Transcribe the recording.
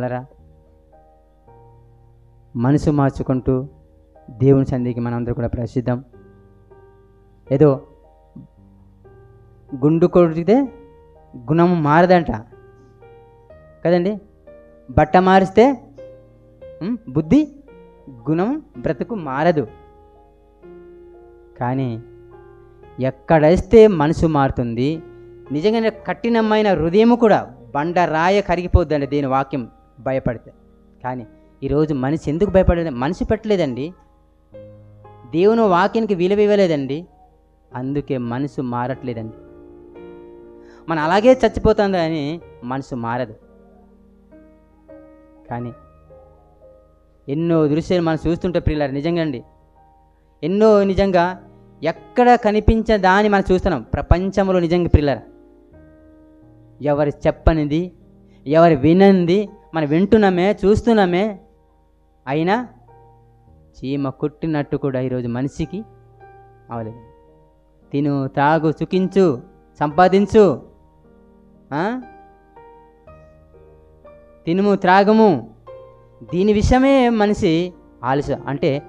ప్రియమలరా మనసు మార్చుకుంటూ దేవుని సంధికి మనందరూ కూడా ప్రసిద్ధం. ఏదో గుండు కొడితే గుణం మారదంట. కదండి? బట్ట మారిస్తే బుద్ధి గుణం బ్రతుకు మారదు. కానీ ఎక్కడేస్తే మనసు మారుతుంది నిజంగానే కఠినమైన హృదయం కూడా బండ రాయ కరిగిపోద్దండి దీని వాక్యం. భయపడితే. కానీ ఈరోజు మనిషి ఎందుకు భయపడలేదు? మనిషి పెట్టలేదండి. దేవుని వాక్యానికి విలువ ఇవ్వలేదండి. అందుకే మనసు మారట్లేదండి. మనం అలాగే చచ్చిపోతుంది అని మనసు మారదు. కానీ ఎన్నో దృశ్యాలు మనం చూస్తుంటే ప్రియులారు నిజంగా అండి. ఎన్నో నిజంగా ఎక్కడ కనిపించే దాన్ని మనం చూస్తున్నాం. ప్రపంచంలో నిజంగా ప్రియులారు. ఎవరు చెప్పనిది ఎవరు వినంది మనం వింటున్నామే చూస్తున్నామే. అయినా చీమ కుట్టినట్టు కూడా ఈరోజు మనిషికి అవలేదు. తిను తాగు సుఖించు సంపాదించు తినుము త్రాగము. దీని విషయమే మనిషి ఆలస్యం అంటే